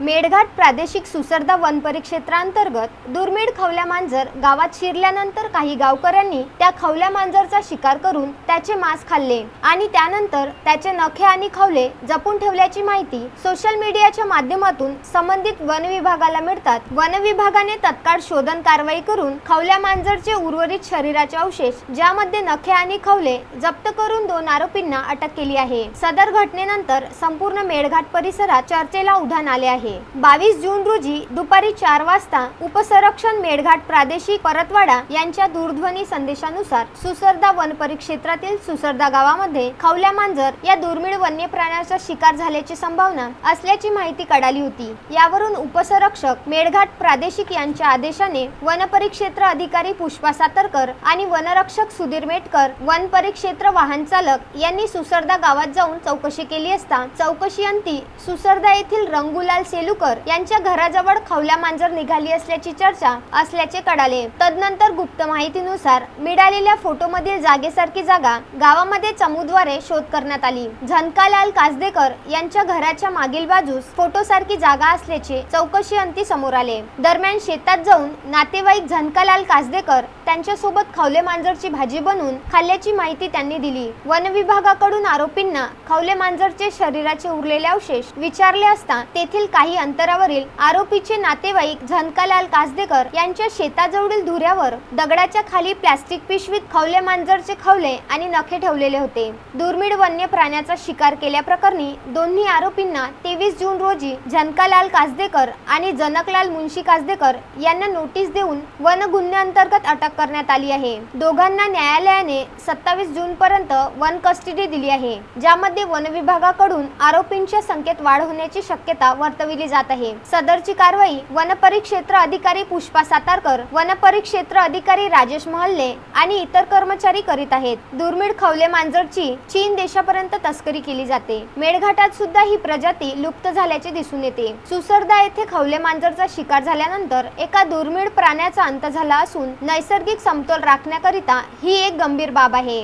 मेळघाट प्रादेशिक सुसरदा वन परिक्षेत्रांतर्गत दुर्मिळ खवल्या मांजर गावात शिरल्यानंतर काही गावकऱ्यांनी त्या खवल्या मांजरचा शिकार करून त्याचे मांस खाल्ले आणि त्यानंतर त्याचे नखे आणि खवले जपून ठेवल्याची माहिती सोशल मीडियाच्या माध्यमातून संबंधित वन विभागाला मिळतात. वन विभागाने तत्काळ शोधन कारवाई करून खवल्या मांजरचे उर्वरित शरीराचे अवशेष ज्यामध्ये नखे आणि खवले जप्त करून दोन आरोपींना अटक केली आहे. सदर घटनेनंतर संपूर्ण मेळघाट परिसरात चर्चेला उधाण आले आहे. बावीस जून रोजी दुपारी चार वाजता उपसंरक्षण मेळघाट प्रादेशिक परतवाडा यांच्या दूरध्वनी संदेशानुसार सुसरदा वन परिक्षेत्रातील सुसरदा गावामध्ये खवल्या मांजर या दुर्मिळ वन्य प्राण्याचा शिकार झाल्याची संभावना असल्याची माहिती कळाली होती. यावरून उपसंरक्षक मेळघाट प्रादेशिक यांच्या आदेशाने वन परिक्षेत्र अधिकारी पुष्पा सातरकर आणि वनरक्षक सुधीर मेटकर वन परिक्षेत्र वाहन चालक यांनी सुसरदा गावात जाऊन चौकशी केली असता चौकशी अंती सुसरदा येथील रंगुलाल सेलुकर यांच्या घराजवळ खवल्या मांजर निघाली असल्याची चर्चा असल्याचे कळाले. तदनंतर गुप्त माहितीनुसार मिळालेल्या फोटोमधील जागेसारखी जागा गावामध्ये चमूद्वारे शोध करण्यात आली. झनकालाल कासदेकर यांच्या घराच्या मागील बाजूस फोटो सारखी जागा असल्याचे चौकशी अंती समोर आले. दरम्यान शेतात जाऊन नातेवाईक झनकालाल कासदेकर त्यांच्यासोबत खवले मांजरची भाजी बनवून खाल्ल्याची माहिती त्यांनी दिली. वन विभागाकडून आरोपींना खवले मांजरचे शरीराचे उरलेले अवशेष विचारले असता तेथील काही अंतरावरील आरोपीचे नातेवाईक झनकालाल कासदेकर यांच्या शेताजवळील धुऱ्यावर दगडाच्या खाली प्लास्टिक पिशवीत खवले मांजरचे खवले आणि नखे ठेवलेले होते. दुर्मिळ वन्य प्राण्याचा शिकार केल्याप्रकरणी दोन्ही आरोपींना तेवीस जून रोजी झनकालाल कासदेकर आणि जनकलाल मुन्शी कासदेकर यांना नोटीस देऊन वन गुन्ह्यांतर्गत अटक करण्यात आली आहे. दोघांना न्यायालयाने सत्तावीस जून पर्यंत वन कस्टडी दिली आहे ज्यामध्ये वन विभागाकडून आरोपींच्या संख्येत वाढ होण्याची शक्यता वर्तविली जात आहे. सदरची कारवाई वन परिक्षेत्र अधिकारी पुष्पा सातारकर वन परिक्षेत्र अधिकारी राजेश महल्ले आणि इतर कर्मचारी करीत आहेत. दुर्मिळ खवले मांजरची चीन देशापर्यंत तस्करी केली जाते. मेळघाटात सुद्धा ही प्रजाती लुप्त झाल्याचे दिसून येते. सुसरदा येथे खवले मांजरचा शिकार झाल्यानंतर एका दुर्मिळ प्राण्याचा अंत झाला असून नैसर्गिक समतोल राखण्याकरिता ही एक गंभीर बाब आहे.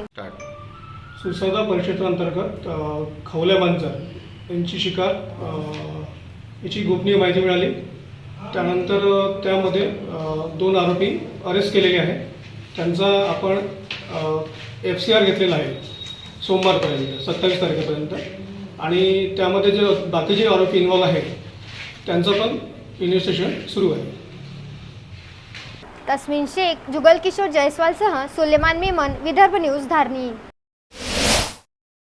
परिक्षेत्रांतर्गत अ, खवल्या मांजर यांची शिकार याची गोपनीय माहिती मिळाली. त्यानंतर त्यामध्ये दोन आरोपी अरेस्ट केलेले आहेत. त्यांचा आपण एफ सी आर घेतलेला आहे सोमवारपर्यंत सत्तावीस तारखेपर्यंत. आणि त्यामध्ये जे बाकीचे आरोपी इन्वॉल्व आहेत त्यांचं पण इन्व्हेस्टिगेशन सुरू आहे. तस्मिन शेख जुगल किशोर जयस्वालसह सुलेमान मेमन विदर्भ न्यूज धारणी.